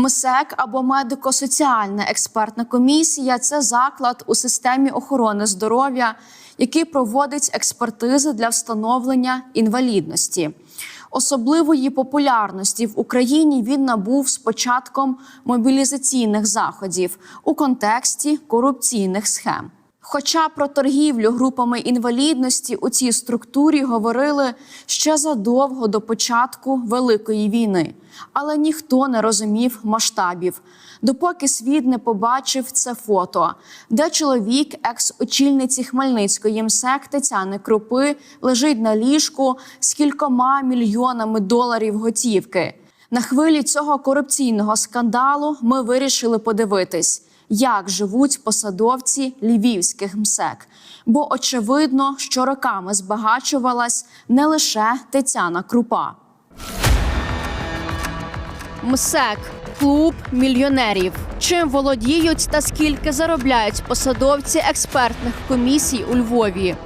МСЕК або медико-соціальна експертна комісія це заклад у системі охорони здоров'я, який проводить експертизи для встановлення інвалідності. Особливої популярності в Україні він набув з початком мобілізаційних заходів у контексті корупційних схем. Хоча про торгівлю групами інвалідності у цій структурі говорили ще задовго до початку Великої війни, але ніхто не розумів масштабів, допоки світ не побачив це фото, де чоловік, екс-очільниці Хмельницької МСЕК Тетяни Крупи, лежить на ліжку з кількома мільйонами доларів готівки. На хвилі цього корупційного скандалу ми вирішили подивитись як живуть посадовці львівських МСЕК. Бо очевидно, що роками збагачувалась не лише Тетяна Крупа. МСЕК клуб мільйонерів. Чим володіють та скільки заробляють посадовці експертних комісій у Львові?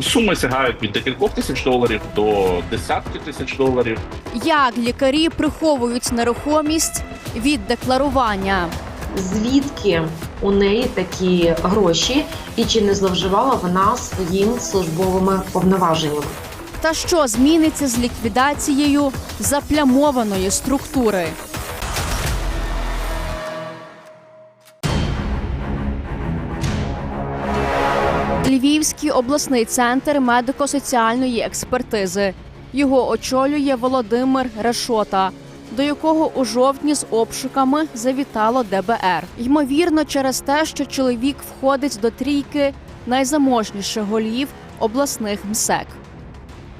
Суми сягають від декількох тисяч доларів до десятків тисяч доларів. Як лікарі приховують нерухомість від декларування? Звідки у неї такі гроші, і чи не зловживала вона своїм службовими повноваженнями. Та що зміниться з ліквідацією заплямованої структури? Львівський обласний центр медико-соціальної експертизи. Його очолює Володимир Решота, до якого у жовтні з обшуками завітало ДБР. Ймовірно, через те, що чоловік входить до трійки найзаможніших голів обласних МСЕК.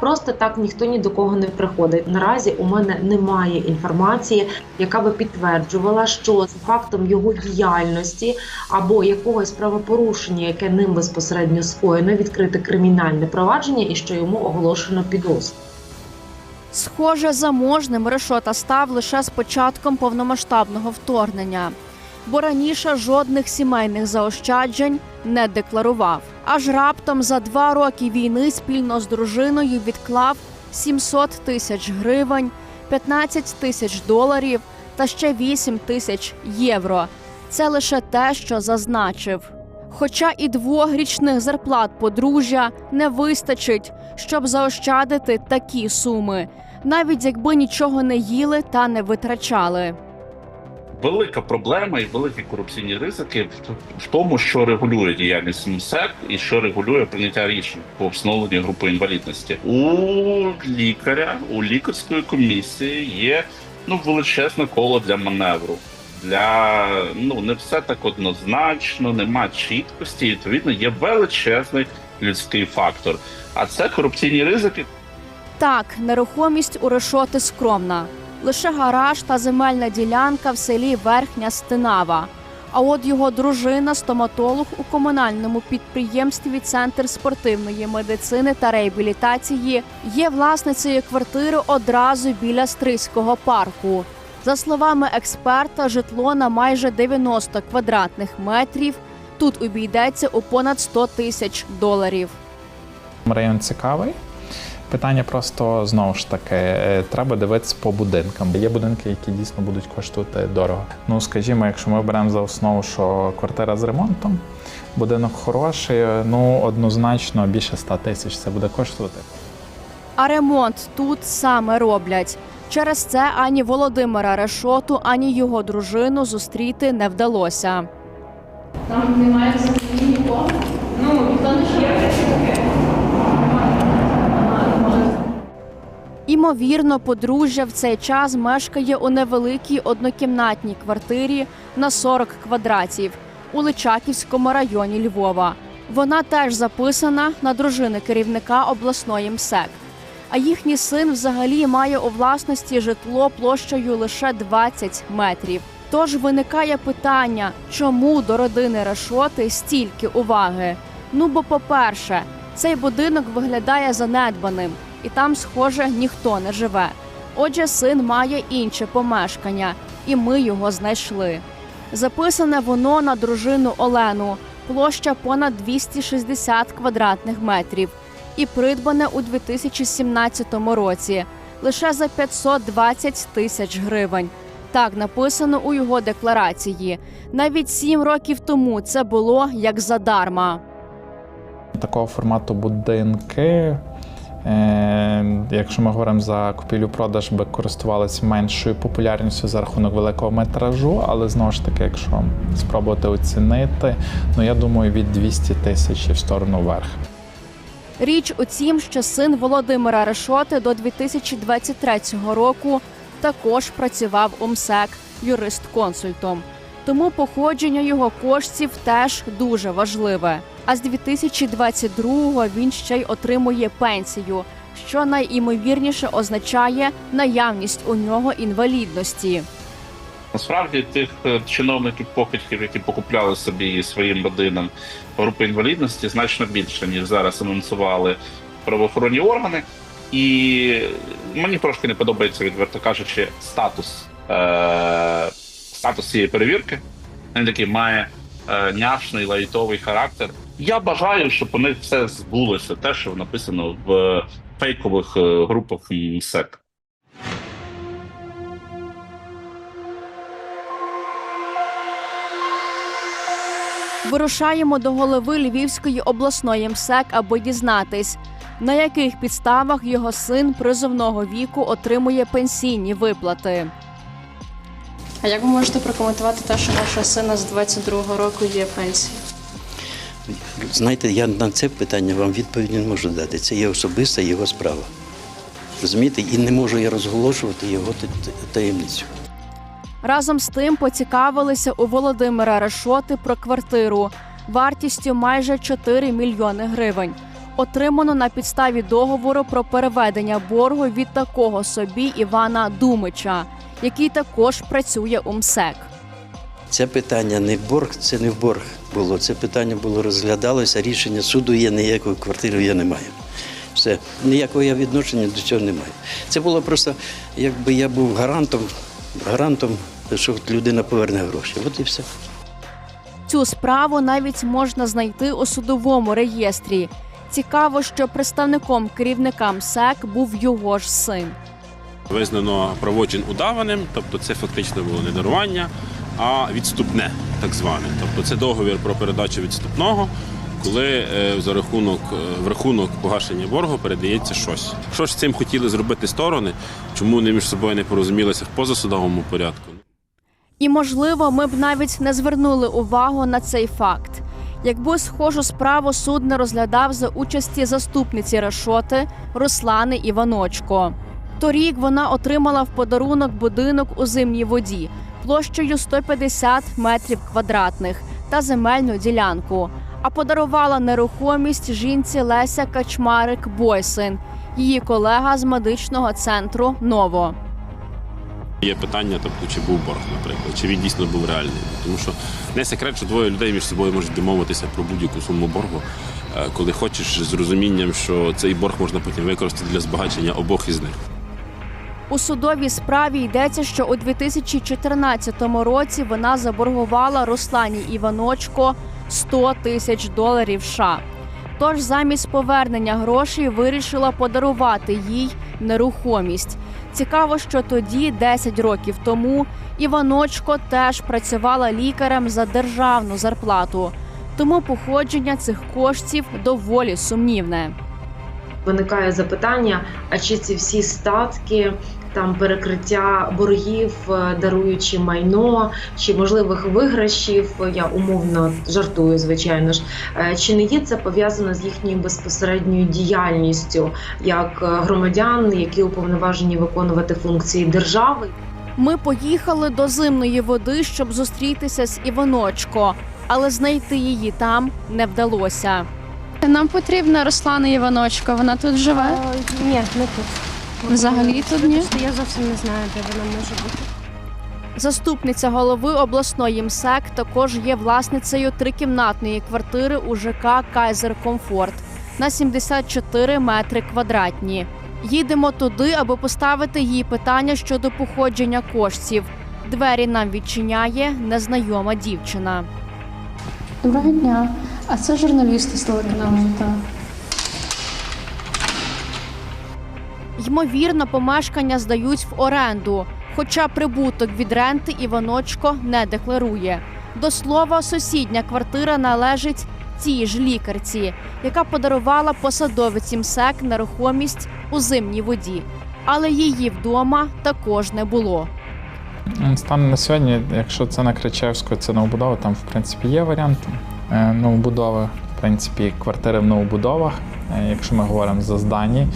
Просто так ніхто ні до кого не приходить. Наразі у мене немає інформації, яка би підтверджувала, що за фактом його діяльності або якогось правопорушення, яке ним безпосередньо скоєно, відкрите кримінальне провадження і що йому оголошено підозру. Схоже, заможним Решота став лише з початком повномасштабного вторгнення, бо раніше жодних сімейних заощаджень не декларував. Аж раптом за два роки війни спільно з дружиною відклав 700 тисяч гривень, 15 тисяч доларів та ще 8 тисяч євро. Це лише те, що зазначив. Хоча і двох річних зарплат подружжя не вистачить, щоб заощадити такі суми, навіть якби нічого не їли та не витрачали. Велика проблема і великі корупційні ризики в тому, що регулює діяльність МСЕК і що регулює прийняття рішень по встановленню групи інвалідності. У лікаря, у лікарської комісії є ну величезне коло для маневру. Для ну не все так однозначно, нема чіткості. і, Відповідно, є величезний людський фактор. А це корупційні ризики. Так, нерухомість у Решоти скромна. Лише гараж та земельна ділянка в селі Верхня Стинава. А от його дружина, стоматолог у комунальному підприємстві Центр спортивної медицини та реабілітації, є власницею квартири одразу біля Стрийського парку. За словами експерта, житло на майже 90 квадратних метрів тут обійдеться у понад 100 тисяч доларів. Район цікавий. Питання просто знову ж таки, е, треба дивитися по будинкам. Є будинки, які дійсно будуть коштувати дорого. Ну, скажімо, якщо ми беремо за основу, що квартира з ремонтом, будинок хороший, ну однозначно більше 100 тисяч це буде коштувати. А ремонт тут саме роблять. Через це ані Володимира Решоту, ані його дружину зустріти не вдалося. Там немає взагалі нікого. Ну, ніхто не живе. Імовірно, подружжя в цей час мешкає у невеликій однокімнатній квартирі на 40 квадратів у Личаківському районі Львова. Вона теж записана на дружини керівника обласної МСЕК. А їхній син взагалі має у власності житло площею лише 20 метрів. Тож виникає питання, чому до родини Решоти стільки уваги? Ну бо, по-перше, цей будинок виглядає занедбаним, і там, схоже, ніхто не живе. Отже, син має інше помешкання, і ми його знайшли. Записане воно на дружину Олену, площа понад 260 квадратних метрів, і придбане у 2017 році лише за 520 тисяч гривень. Так написано у його декларації. Навіть сім років тому це було як задарма. Такого формату будинки. Е, якщо ми говоримо за купівлю-продаж, би користувалися меншою популярністю за рахунок великого метражу, але знову ж таки, якщо спробувати оцінити, ну я думаю, від 200 тисяч в сторону вверх. Річ у тім, що син Володимира Решоти до 2023 року також працював у МСЕК юрист-консультом. Тому походження його коштів теж дуже важливе. А з 2022-го він ще й отримує пенсію, що найімовірніше означає наявність у нього інвалідності. Насправді тих е, чиновників покидьків, які покупляли собі своїм родинам групи інвалідності, значно більше ніж зараз анонсували правоохоронні органи. І мені трошки не подобається, відверто кажучи, статус е- статус цієї перевірки. Він такий має е- няшний лайтовий характер. Я бажаю, щоб у них все збулося, те, що написано в фейкових е, групах МСЕК. Вирушаємо до голови Львівської обласної МСЕК, аби дізнатись, на яких підставах його син призовного віку отримує пенсійні виплати. А як ви можете прокоментувати те, що вашого сина з 22-го року є пенсія? Знаєте, я на це питання вам відповіді не можу дати. Це є особиста його справа. Розумієте, і не можу я розголошувати його та- та- таємницю. Разом з тим поцікавилися у Володимира Решоти про квартиру вартістю майже 4 мільйони гривень. Отримано на підставі договору про переведення боргу від такого собі Івана Думича, який також працює у МСЕК. Це питання не борг, це не в борг було. Це питання було розглядалося. Рішення суду є, ніякої квартири я не маю. Все, ніякого я відношення до цього не маю. Це було просто, якби я був гарантом, гарантом, що людина поверне гроші. От і все. Цю справу навіть можна знайти у судовому реєстрі. Цікаво, що представником керівника МСЕК був його ж син. Визнано правочин удаваним, тобто це фактично було не дарування, а відступне, так зване. Тобто це договір про передачу відступного, коли е, за рахунок е, в рахунок погашення боргу передається щось. Що ж цим хотіли зробити сторони? Чому вони між собою не порозумілися в позасудовому порядку? І, можливо, ми б навіть не звернули увагу на цей факт. Якби схожу справу суд не розглядав за участі заступниці Решоти Руслани Іваночко. Торік вона отримала в подарунок будинок у зимній воді площею 150 метрів квадратних та земельну ділянку. А подарувала нерухомість жінці Леся Качмарик Бойсин, її колега з медичного центру Ново. Є питання, тобто, чи був борг, наприклад, чи він дійсно був реальний. Тому що не секрет, що двоє людей між собою можуть домовитися про будь-яку суму боргу, е, коли хочеш, з розумінням, що цей борг можна потім використати для збагачення обох із них. У судовій справі йдеться, що у 2014 році вона заборгувала Руслані Іваночко 100 тисяч доларів США. Тож замість повернення грошей вирішила подарувати їй нерухомість. Цікаво, що тоді, 10 років тому, Іваночко теж працювала лікарем за державну зарплату. Тому походження цих коштів доволі сумнівне. Виникає запитання: а чи ці всі статки, там перекриття боргів, е, даруючи майно чи можливих виграшів, я умовно жартую, звичайно ж, е, чи не є це пов'язано з їхньою безпосередньою діяльністю як е, громадян, які уповноважені виконувати функції держави? Ми поїхали до зимної води, щоб зустрітися з Іваночко, але знайти її там не вдалося. Нам потрібна Руслана Іваночка. Вона тут живе? Ні, не тут. Взагалі тут ні. Я зовсім не знаю, де вона може бути. Заступниця голови обласної МСЕК також є власницею трикімнатної квартири у ЖК Кайзер Комфорт на 74 метри квадратні. Їдемо туди, аби поставити їй питання щодо походження коштів. Двері нам відчиняє незнайома дівчина. Доброго дня. А це журналісти з телеканалу. Так. Ймовірно, помешкання здають в оренду. Хоча прибуток від ренти Іваночко не декларує. До слова, сусідня квартира належить цій ж лікарці, яка подарувала посадовиці МСЕК нерухомість у зимній воді, але її вдома також не було. Станом на сьогодні, якщо це на Кричевську, це новобудова, там в принципі є варіант е, новобудови. Принципі, квартири в новобудовах, е, якщо ми говоримо за здані,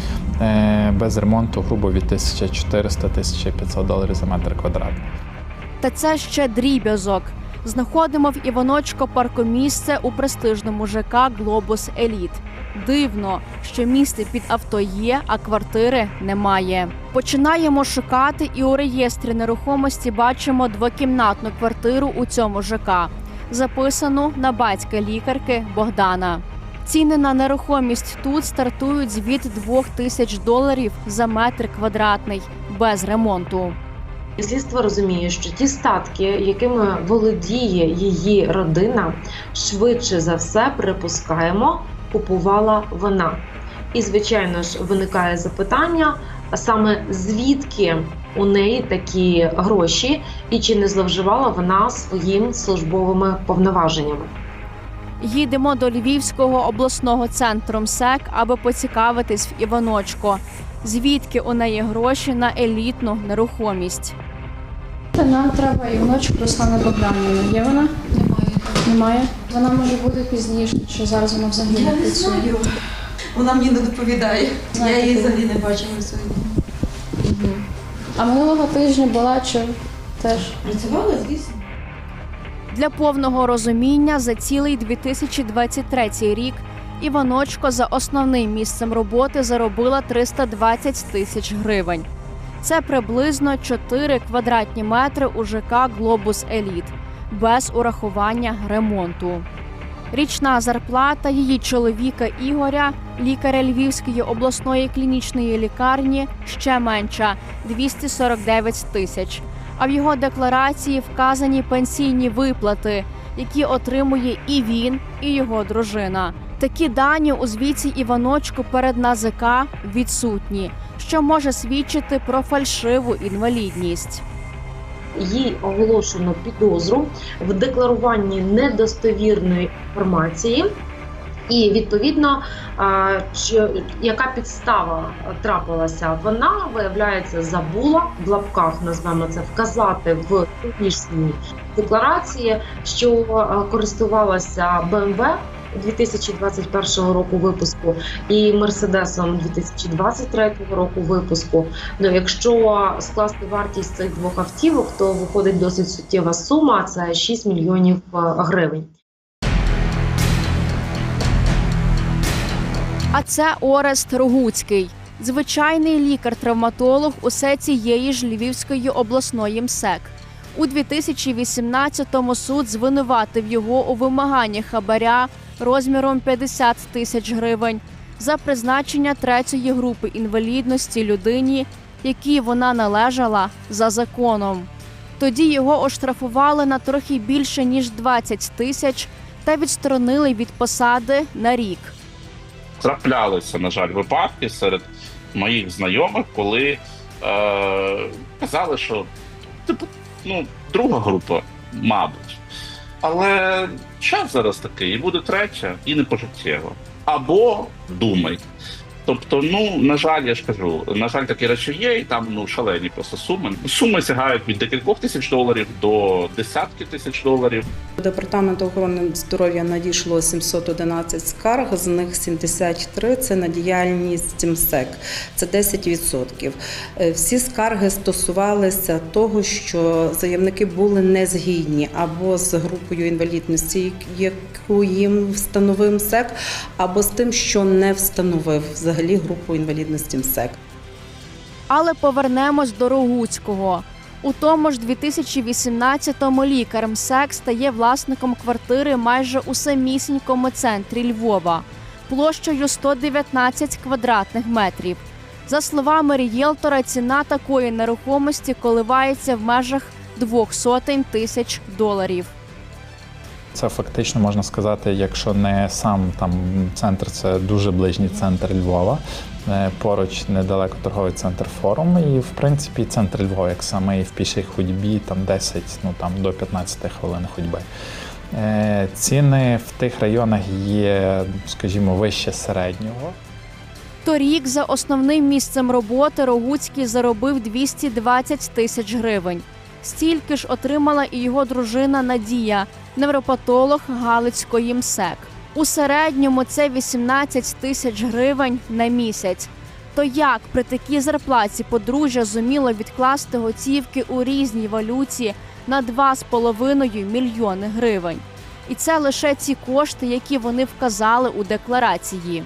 е, без ремонту грубо від 1400-1500 доларів за метр квадратний. Та це ще дріб'язок. Знаходимо в Іваночко паркомісце у престижному ЖК Глобус Еліт. Дивно, що місце під авто є, а квартири немає. Починаємо шукати, і у реєстрі нерухомості бачимо двокімнатну квартиру у цьому ЖК, записану на батька лікарки Богдана. Ціни на нерухомість тут стартують від 2 тисяч доларів за метр квадратний без ремонту. Слідство розуміє, що ті статки, якими володіє її родина, швидше за все припускаємо, купувала вона. І, звичайно ж, виникає запитання: саме звідки у неї такі гроші, і чи не зловживала вона своїм службовими повноваженнями. Їдемо до Львівського обласного центру МСЕК, аби поцікавитись в Іваночко, звідки у неї гроші на елітну нерухомість. Нам треба Іваночку Руслана Богданівна. Є вона? Немає. Немає. Вона може бути пізніше, чи зараз вона взагалі не працює. Вона мені не доповідає. Я її взагалі не бачила сьогодні. А минулого тижня була чи теж? Працювала, звісно. Для повного розуміння за цілий 2023 рік Іваночко за основним місцем роботи заробила 320 тисяч гривень. Це приблизно 4 квадратні метри у ЖК Глобус Еліт без урахування ремонту. Річна зарплата її чоловіка Ігоря, лікаря Львівської обласної клінічної лікарні, ще менша 249 тисяч. А в його декларації вказані пенсійні виплати, які отримує і він, і його дружина. Такі дані у звіті Іваночку перед НАЗК відсутні, що може свідчити про фальшиву інвалідність. Їй оголошено підозру в декларуванні недостовірної інформації. І відповідно, яка підстава трапилася, вона виявляється забула в лапках, назвемо це вказати в технічній декларації, що користувалася BMW 2021 року випуску і Мерседесом 2023 року випуску. Ну, якщо скласти вартість цих двох автівок, то виходить досить суттєва сума. Це 6 мільйонів е, гривень. А це Орест Рогуцький, звичайний лікар-травматолог усе цієї ж Львівської обласної МСЕК. У 2018-му суд звинуватив його у вимаганні хабаря розміром 50 тисяч гривень за призначення третьої групи інвалідності людині, якій вона належала за законом. Тоді його оштрафували на трохи більше ніж 20 тисяч та відсторонили від посади на рік. Траплялися, на жаль, випадки серед моїх знайомих, коли е, казали, що типу, ну, друга група, мабуть. Але час зараз такий, і буде третя, і не пожиттєво. Або думай. Тобто, ну на жаль, я ж кажу, на жаль, такі речі є, і там ну шалені просто суми. Суми сягають від декількох тисяч доларів до десятки тисяч доларів. До департаменту охорони здоров'я надійшло 711 скарг, з них 73 – це на діяльність МСЕК, це 10%. Е, Всі скарги стосувалися того, що заявники були незгідні або з групою інвалідності, яку їм встановив МСЕК, або з тим, що не встановив взагалі групу інвалідності МСЕК. Але повернемось до Рогуцького. У тому ж 2018-му лікар МСЕК стає власником квартири майже у самісінькому центрі Львова, площею 119 квадратних метрів. За словами рієлтора, ціна такої нерухомості коливається в межах двох сотень тисяч доларів. Це фактично можна сказати, якщо не сам там центр, це дуже ближній центр Львова. Е, Поруч недалеко торговий центр форум. І в принципі центр Львова, як саме і в пішій ходьбі, там 10, ну там до 15 хвилин ходьби. Е, Ціни в тих районах є, скажімо, вище середнього. Торік за основним місцем роботи Рогуцький заробив 220 тисяч гривень. Стільки ж отримала і його дружина Надія, невропатолог Галицької МСЕК. У середньому це 18 тисяч гривень на місяць. То як при такій зарплаті подружжя зуміло відкласти готівки у різній валюті на 2,5 мільйони гривень? І це лише ті кошти, які вони вказали у декларації.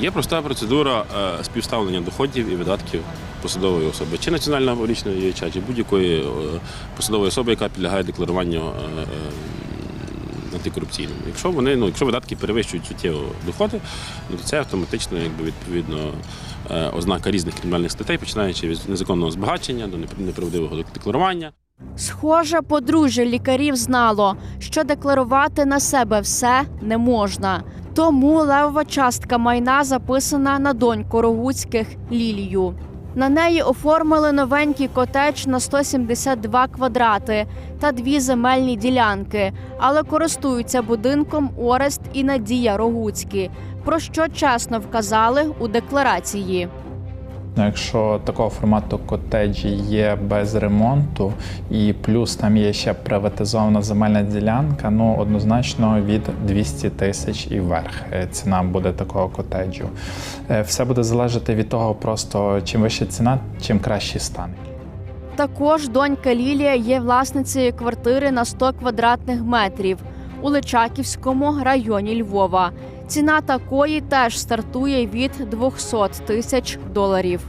Є проста процедура е, співставлення доходів і видатків посадової особи, чи національного публічного діяча, чи будь-якої е, посадової особи, яка підлягає декларуванню е, антикорупційному. Якщо вони, ну, якщо видатки перевищують суттєво доходи, ну, то це автоматично, якби відповідно ознака різних кримінальних статей, починаючи від незаконного збагачення до неправдивого декларування. Схоже, подружжя лікарів знало, що декларувати на себе все не можна. Тому левова частка майна записана на доньку Рогуцьких Лілію. На неї оформили новенький котедж на 172 квадрати та дві земельні ділянки, але користуються будинком Орест і Надія Рогуцькі, про що чесно вказали у декларації. Якщо такого формату котеджі є без ремонту, і плюс там є ще приватизована земельна ділянка, ну однозначно від 200 тисяч і вверх е, ціна буде такого котеджу. Е, Все буде залежати від того, просто чим вища ціна, чим кращий стан. Також донька Лілія є власницею квартири на 100 квадратних метрів у Личаківському районі Львова. Ціна такої теж стартує від 200 тисяч доларів.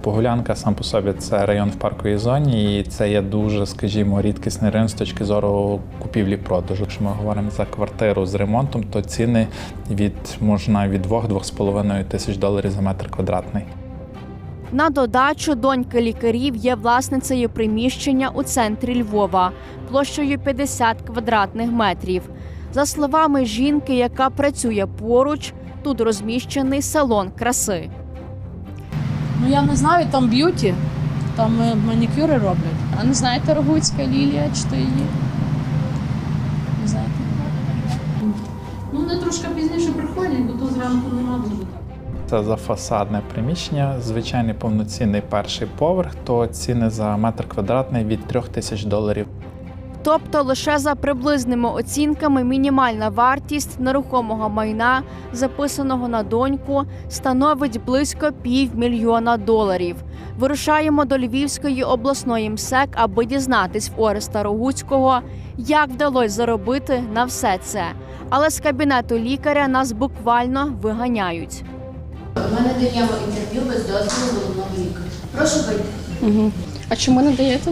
Погулянка сам по собі це район в парковій зоні, і це є дуже, скажімо, рідкісний район з точки зору купівлі-продажу. Якщо ми говоримо за квартиру з ремонтом, то ціни від можна від 2-2,5 тисяч доларів за метр квадратний. На додачу донька лікарів є власницею приміщення у центрі Львова площею 50 квадратних метрів. За словами жінки, яка працює поруч, тут розміщений салон краси. Ну я не знаю, там б'юті, там е, манікюри роблять. А не знаєте Рогуцька Лілія, чи то її? Не знаєте? Ну, вони трошки пізніше приходять, бо то зранку нема дуже. Це за фасадне приміщення, звичайний повноцінний перший поверх, то ціни за метр квадратний від 3 тисяч доларів. Тобто лише за приблизними оцінками мінімальна вартість нерухомого майна, записаного на доньку, становить близько півмільйона доларів. Вирушаємо до Львівської обласної МСЕК, аби дізнатись в Ореста Рогуцького, як вдалося заробити на все це. Але з кабінету лікаря нас буквально виганяють. Ми не даємо інтерв'ю без дозволу головного лікаря. Прошу вийти. Угу. А чому не даєте?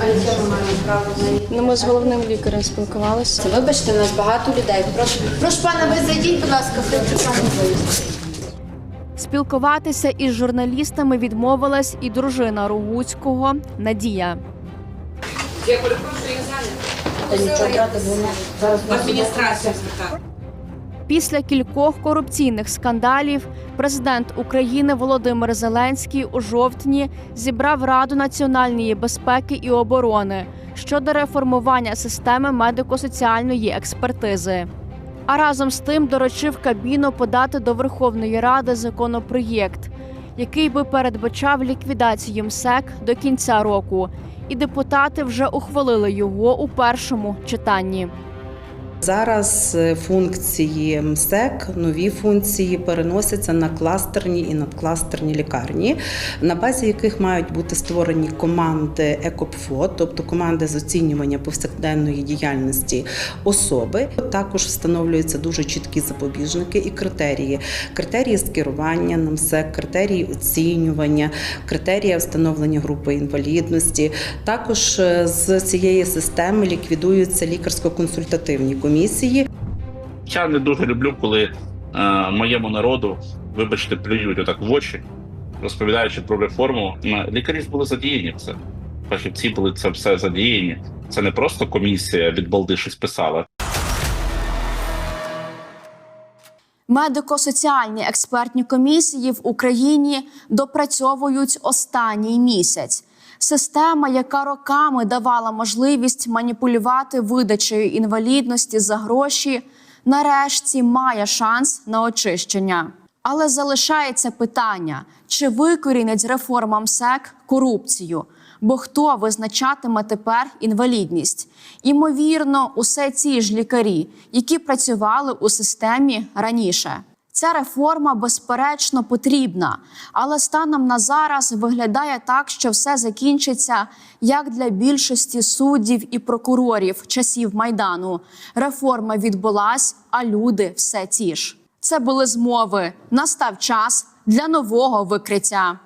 А яке ми маємо право Ну, ми з головним лікарем спілкувалися. Вибачте, у нас багато людей. Прошу, прошу пана, ви зайдіть, будь ласка, виїзд. Спілкуватися із журналістами відмовилась і дружина Рогуцького Надія. Після кількох корупційних скандалів президент України Володимир Зеленський у жовтні зібрав Раду національної безпеки і оборони щодо реформування системи медико-соціальної експертизи. А разом з тим доручив Кабміну подати до Верховної Ради законопроєкт, який би передбачав ліквідацію МСЕК до кінця року. І депутати вже ухвалили його у першому читанні. Зараз е, функції МСЕК, нові функції переносяться на кластерні і надкластерні лікарні, на базі яких мають бути створені команди ЕКОПФО, тобто команди з оцінювання повсякденної діяльності особи. Також встановлюються дуже чіткі запобіжники і критерії. Критерії скерування на МСЕК, критерії оцінювання, критерії встановлення групи інвалідності. Також е, з цієї системи ліквідуються лікарсько-консультативні комісії. Я не дуже люблю, коли е, моєму народу, вибачте, плюють отак в очі, розповідаючи про реформу. Лікарі ж були задіяні в це. Фахівці були це все задіяні. Це не просто комісія від балди щось писала. Медико-соціальні експертні комісії в Україні допрацьовують останній місяць. Система, яка роками давала можливість маніпулювати видачею інвалідності за гроші, нарешті має шанс на очищення. Але залишається питання, чи викорінить реформа МСЕК корупцію? Бо хто визначатиме тепер інвалідність? Імовірно, усе ці ж лікарі, які працювали у системі раніше. Ця реформа безперечно потрібна, але станом на зараз виглядає так, що все закінчиться як для більшості суддів і прокурорів часів майдану. Реформа відбулась, а люди все ті ж. Це були змови. Настав час для нового викриття.